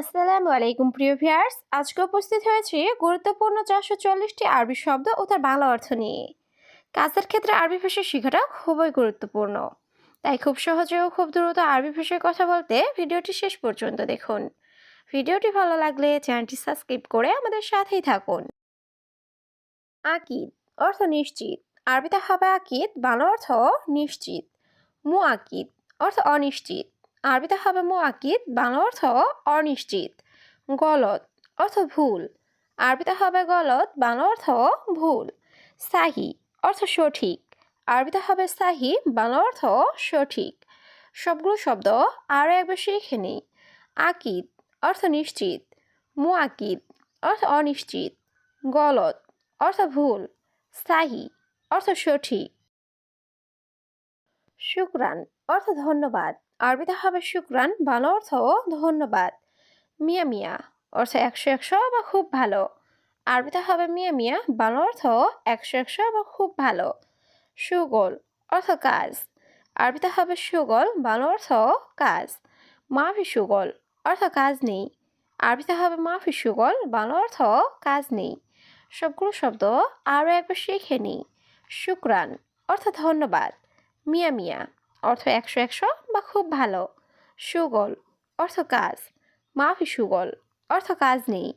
আসসালামু আলাইকুম, প্রিয় ভিউয়ার্স। আজকে উপস্থিত হয়েছি গুরুত্বপূর্ণ চারশো চল্লিশটি আরবি শব্দ ও তার বাংলা অর্থ নিয়ে। কাজের ক্ষেত্রে আরবি ভাষা শেখাটা খুবই গুরুত্বপূর্ণ। তাই খুব সহজে ও খুব দ্রুত আরবি ভাষায় কথা বলতে ভিডিওটি শেষ পর্যন্ত দেখুন। ভিডিওটি ভালো লাগলে চ্যানেলটি সাবস্ক্রাইব করে আমাদের সাথেই থাকুন। আকিদ, অর্থ নিশ্চিত। আরবিতে হবে আকিদ, বাংলা অর্থ নিশ্চিত। মু আকিদ অর্থ অনিশ্চিত। আরবিতে হবে মু আকিদ বাংলা অর্থ অনিশ্চিত গলত অর্থ ভুল, আরবিতে হবে গলত বাংলা অর্থ ভুল, সাহি অর্থ সঠিক, আরবিতে হবে সাহি, বাংলা অর্থ সঠিক, সবগুলো শব্দ আরও একবার শিখে নিই, আকিদ অর্থ নিশ্চিত মু আকিদ অর্থ অনিশ্চিত গলত অর্থ ভুল, সাহি অর্থ সঠিক। শুক্রান অর্থ ধন্যবাদ। আরবিতে হবে শুক্রান, ভালো অর্থ ধন্যবাদ। মিয়া মিয়া, অর্থ একশো একশো বা খুব ভালো। আরবিতে হবে মিয়া মিয়া, ভালো অর্থ একশো একশো বা খুব ভালো। সুগল, অর্থ কাজ। আরবিতে হবে সুগল, ভালো অর্থ কাজ। মাফি সুগল, অর্থ কাজ নেই। আরবিতে হবে মাফি সুগল, ভালো অর্থ কাজ নেই। সবগুলো শব্দ আরও একবার শিখে নিই। শুক্রান, অর্থ ধন্যবাদ। মিয়া মিয়া অর্থ একশো একশো বা খুব ভালো। সুগল, অর্থ কাজ। মাফি সুগল, অর্থ কাজ নেই।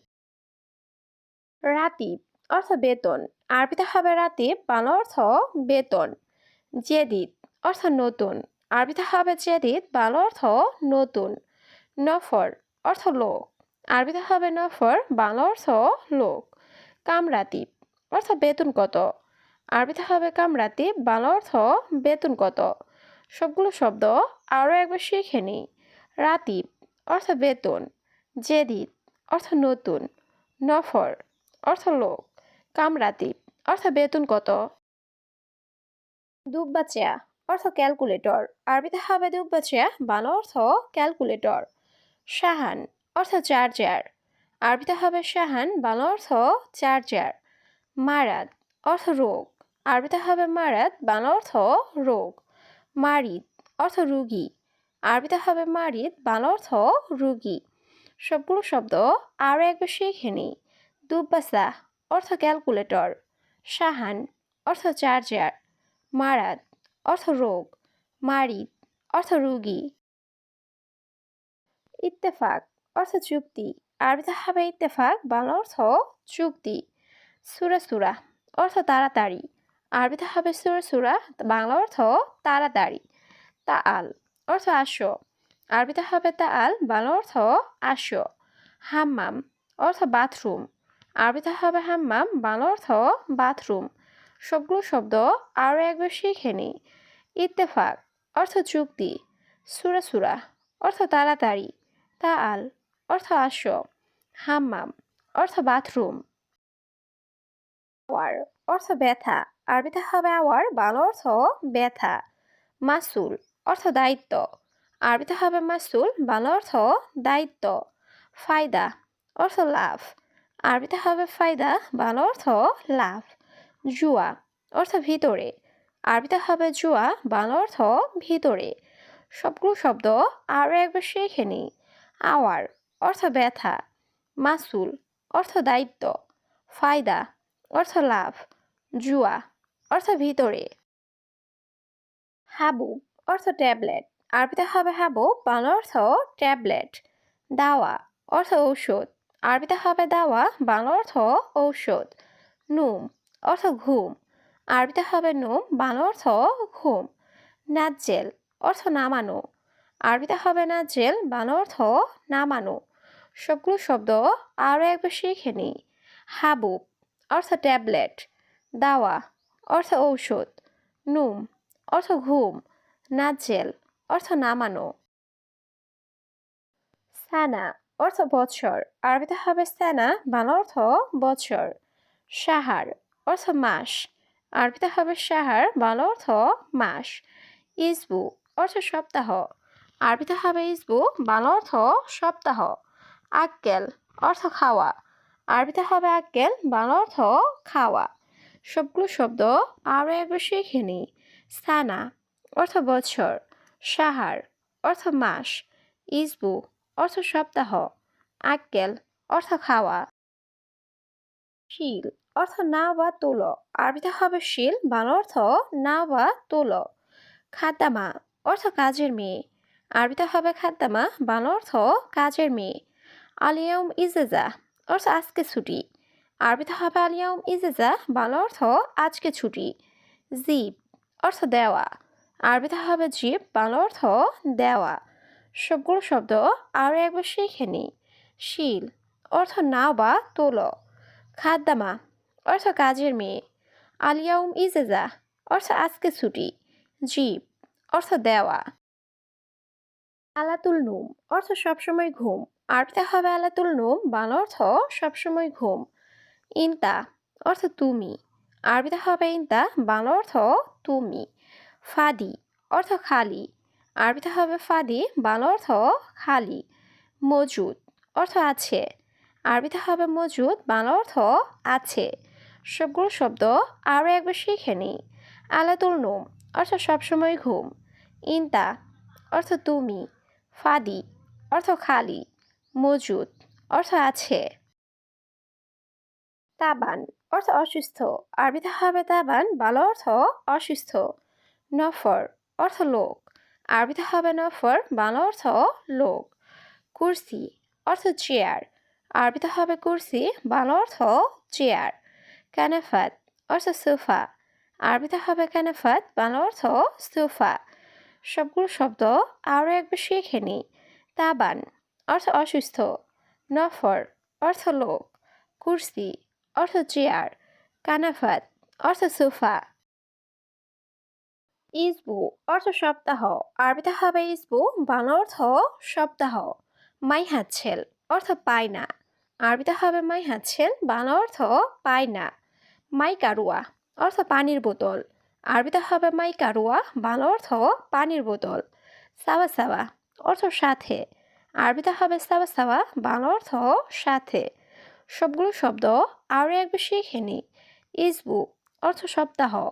রাতিব, অর্থ বেতন। আরবিতে হবে রাতিব, বাংলা অর্থ বেতন। জেদিদ, অর্থ নতুন। আরবিতে হবে জেদিদ, বাংলা অর্থ নতুন। নফর, অর্থ লোক। আরবিতে হবে নফর, বাংলা অর্থ লোক। কামরাতিব, অর্থ বেতন কত? আরবিতে হবে কামরাতিব, বাংলা অর্থ বেতন কত? সবগুলো শব্দ আরও একবার শিখে নিই। রাতিব, অর্থ বেতন। জেদিদ, অর্থ নতুন। নফর, অর্থ লোক। কামরাতিব, অর্থ বেতন কত? দুব্বাচিয়া, অর্থ ক্যালকুলেটর। আরবিতে হবে দুব্বাচিয়া বাংলা অর্থ ক্যালকুলেটর। শাহান, অর্থ চার্জার। আরবিতে হবে শাহান বাংলা অর্থ চার্জার। মারাদ, অর্থ রোগ। আরবিতে হবে মারাদ বাংলা অর্থ রোগ। মারিদ অর্থ রুগী। আরবিতে হবে মারিদ, বাংলা অর্থ রুগী। সবগুলো শব্দ আরও একবার শিখে নিই। দুব্বাসা অর্থ ক্যালকুলেটর। সাহান অর্থ চার্জার। মারাদ অর্থ রোগ। মারিদ অর্থ রুগী। ইত্তেফাক অর্থ চুক্তি। আরবিতে হবে ইত্তেফাক, বাংলা অর্থ চুক্তি। সুরা সুরা অর্থ তাড়াতাড়ি। আরবিতে হবে সুরা সুরা, বাংলা অর্থ তাড়াতাড়ি তা আল অর্থ আসো। আরবিতে হবে তা আল বাংলা অর্থ আসো। হাম্মাম, অর্থ বাথরুম। আরবিতে হবে হাম্মাম, বাংলা অর্থ বাথরুম। সবগুলো শব্দ আরও একবার শিখে নিই। ইত্তেফাক, অর্থ চুক্তি সুরা সুরা, অর্থ তাড়াতাড়ি তা আল অর্থ আসো। হাম্মাম, অর্থ বাথরুম। অর্থ ব্যথা। আরবিতে হবে আওয়ার, বাংলা অর্থ ব্যথা, মাসুল, অর্থ দায়িত্ব। আরবিতে হবে মাসুল, বাংলা অর্থ দায়িত্ব। ফায়দা, অর্থ লাভ। আরবিতে হবে ফায়দা, বাংলা অর্থ লাভ। জুয়া, অর্থ ভিতরে। আরবিতে হবে জুয়া, বাংলা অর্থ ভিতরে। সবগুলো শব্দ আরও একবার শিখে নিই আওয়ার, অর্থ ব্যথা। মাসুল, অর্থ দায়িত্ব। ফায়দা, অর্থ লাভ। জুয়া অর্থ ভিতরে। হাবু, অর্থ ট্যাবলেট। আরবিতে হবে হাবু, বাংলা অর্থ ট্যাবলেট। দাওয়া, অর্থ ঔষধ। আরবিতে হবে দাওয়া, বাংলা অর্থ ঔষধ। নুম, অর্থ ঘুম। আরবিতে হবে নুম, বাংলা অর্থ ঘুম। নাজ্জেল, অর্থ নামানো। আরবিতে হবে নাজ্জেল, বাংলা অর্থ নামানো। সবগুলো শব্দ আরও একবার শিখে নিই। হাবুব অর্থ ট্যাবলেট। দাওয়া অর্থ ঔষধ। নুম, অর্থ ঘুম। নাজেল অর্থ নামানো। সানা অর্থ বৎসর আরবিতে হবে সানা বাংলা অর্থ বৎসর সাহার, অর্থ মাস। আরবিতে হবে সাহার, বাংলা অর্থ মাস। ইসবু, অর্থ সপ্তাহ। আরবিতে হবে ইসবু, বাংলা অর্থ সপ্তাহ। আক্কেল, অর্থ খাওয়া। আরবিতে হবে আক্কেল, বাংলা অর্থ খাওয়া। সবগুলো শব্দ আরও একবার শিখে নিই। সানা অর্থ বছর, সাহার অর্থ মাস, ইসবু অর্থ সপ্তাহ, আক্কেল অর্থ খাওয়া, শিল অর্থ না বা তোলো, আরবিতে হবে শিল, বাংলা অর্থ না বা তোলো। খাদ্দামা অর্থ কাজের মেয়ে, আরবিতে হবে খাদ্দামা, বাংলা অর্থ কাজের মেয়ে। আলিয়াম ইজেজা অর্থ আজকে ছুটি। আরবিতে হবে আলিয়াম ইজেজা, বাংলা অর্থ আজকে ছুটি। জিপ অর্থ দেওয়া। আরবিতে হবে জিপ বাংলা অর্থ দেওয়া। সবগুলো শব্দ আরও একবার শিখে নিই শিল, অর্থ নাও বা তোলো। খাদ্দামা, অর্থ কাজের মেয়ে। আলিয়াউম ইজেজা, অর্থ আজকে ছুটি। জিপ অর্থ দেওয়া। আলাতুল নুম, অর্থ সবসময় ঘুম। আরবিতে হবে আলাতুল নুম, বাংলা অর্থ সবসময় ঘুম। ইনতা অর্থ তুমি। আরবিতে হবে ইনতা, বাংলা অর্থ তুমি। ফাদি অর্থ খালি। আরবিতে হবে ফাদি, বাংলা অর্থ খালি। মজুদ অর্থ আছে। আরবিতে হবে মজুদ, বাংলা অর্থ আছে। সবগুলো শব্দ আরও একবার শিখে নিই। আলাতুল নোম অর্থ সবসময় ঘুম। ইনতা অর্থ তুমি। ফাদি অর্থ খালি। মজুদ অর্থ আছে। তাবান অর্থ অসুস্থ। আরবিতে হবে তাবান, বাংলা অর্থ অসুস্থ। নফর অর্থ লোক। আরবিতে হবে নফর, বাংলা অর্থ লোক। কুর্সি অর্থ চেয়ার। আরবিতে হবে কুর্সি, বাংলা অর্থ চেয়ার। কানাফাত অর্থ সোফা। আরবিতে হবে কানাফাত, বাংলা অর্থ সোফা। সবগুলো শব্দ আরও একবার শিখে নিই। তাবান অর্থ অসুস্থ। নফর অর্থ লোক। কুর্সি অর্থ চেয়ার, কানাফাত, অর্থ সোফা। ইসবু, অর্থ সপ্তাহ। আরবিতে হবে ইসবু, বাংলা অর্থ সপ্তাহ। মাই হাতছেল অর্থ পায় না আরবিতে হবে মাই হাতছেল বাংলা অর্থ পায় না মাই কারুয়া অর্থ পানির বোতল। আরবিতে হবে মাই কারুয়া বাংলা অর্থ পানির বোতল। সাওয়া সাওয়া, অর্থ সাথে। আরবিতে হবে সাওয়া সাওয়া, বাংলা অর্থ সাথে। সবগুলো শব্দ আরও একবার শিখে নিই। ইসবু, অর্থ সপ্তাহ।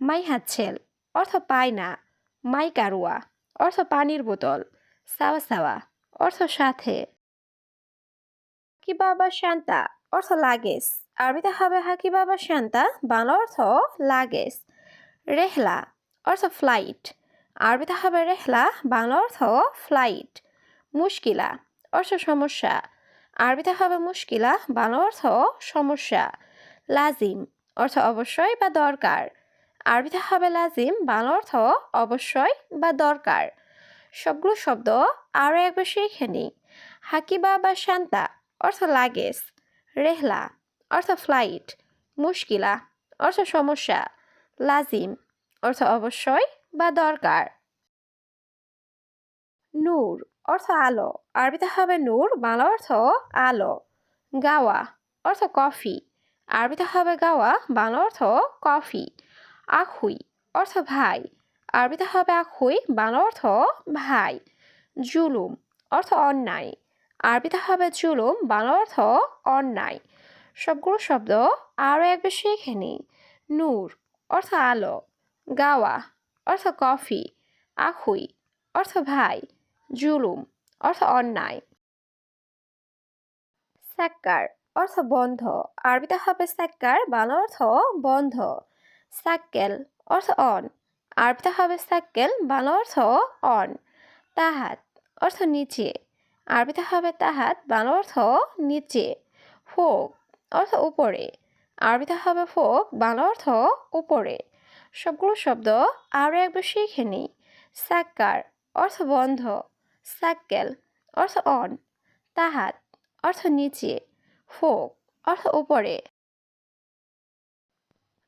মাই হাতছেল, অর্থ পায় না। মাই কারুয়া, অর্থ পানির বোতল। সাওয়া সাওয়া, অর্থ সাথে। কি বাবা শান্তা, অর্থ লাগেজ। আরবিতে হবে হাকি বাবা শান্তা, বাংলা অর্থ লাগেজ। রেহলা, অর্থ ফ্লাইট। আরবিতে হবে রেহলা, বাংলা অর্থ ফ্লাইট। মুশকিলা, অর্থ সমস্যা। আরবিতে হবে মুশকিলা, বাংলা অর্থ সমস্যা। লাজিম, অর্থ অবশ্যই বা দরকার। আরবিতে হবে লাজিম, বাংলা অর্থ অবশ্যই বা দরকার। সবগুলো শব্দ আরও একবার শিখে নিই হাকিবা বা শান্তা, অর্থ লাগেজ। রেহলা, অর্থ ফ্লাইট। মুশকিলা, অর্থ সমস্যা। লাজিম, অর্থ অবশ্যই বা দরকার। নূর অর্থ আলো। আরবিতে হবে নূর, বাংলা অর্থ আলো। গাওয়া, অর্থ কফি। আরবিতে হবে গাওয়া, বাংলা অর্থ কফি। আখুই, অর্থ ভাই। আরবিতে হবে আখুই, বাংলা অর্থ ভাই। জুলুম, অর্থ অন্যায়। আরবিতে হবে জুলুম, বাংলা অর্থ অন্যায়। সবগুলো শব্দ আরও একবার শিখে নিই। নূর, অর্থ আলো। গাওয়া, অর্থ কফি। আখুই, অর্থ ভাই। জুলুম, অর্থ অন্যায়। সাক্কার অর্থ বন্ধ। আরবিতে হবে স্যাক্কার, বাংলা অর্থ বন্ধ। সাক্কেল অর্থ অন। আরবিতে হবে সাক্কেল বাংলা অর্থ অন। তাহাত, অর্থ নিচে। আরবিতে হবে তাহাত, বাংলা অর্থ নিচে। ফোক, অর্থ উপরে। আরবিতে হবে ফোক, বাংলা অর্থ উপরে। সবগুলো শব্দ আরও একবার শিখে নিই। সাক্কার অর্থ বন্ধ। সাক্কেল অর্থ অন, তাহাত, অর্থ নিচে, ফোক, অর্থ উপরে।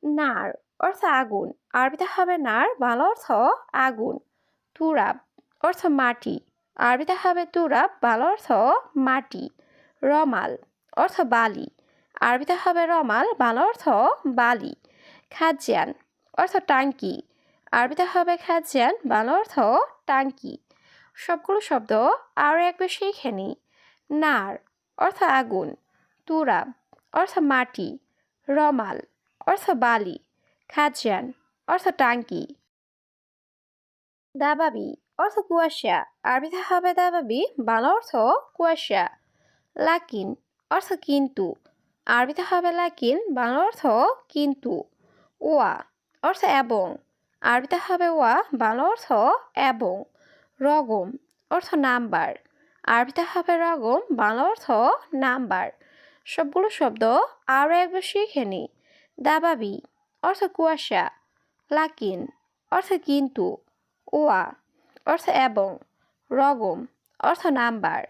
নার, অর্থ আগুন, আরবিতে হবে নার, বাংলা অর্থ আগুন। তুরাব, অর্থ মাটি, আরবিতে হবে তুরাব, বাংলা অর্থ মাটি। রমাল, অর্থ বালি, আরবিতে হবে রমাল, বাংলা অর্থ বালি। খাজ্যান, অর্থ টাঙ্কি, আরবিতে হবে খাজ্যান, বাংলা অর্থ টাঙ্কি। সবগুলো শব্দ আরও একবার শিখে নিই নার অর্থ আগুন, তুরাব অর্থ মাটি, রমাল অর্থ বালি খাজান অর্থ টাঙ্কি। দাবাবি অর্থ কুয়াশা আরবিতে হবে দাবাবি, বাংলা অর্থ কুয়াশা। লাকিন অর্থ কিন্তু আরবিতে হবে লাকিন, বাংলা অর্থ কিন্তু। ওয়া অর্থ এবং আরবিতে হবে ওয়া, বাংলা অর্থ এবং। রগম অর্থ নাম্বার। আরবিতে হবে রগম, বাংলা অর্থ নাম্বার। সবগুলো শব্দ আরও একবার শিখে নিই দাবাবি অর্থ কুয়াশা। লাকিন অর্থ কিন্তু। ওয়া অর্থ এবং। রগম অর্থ নাম্বার।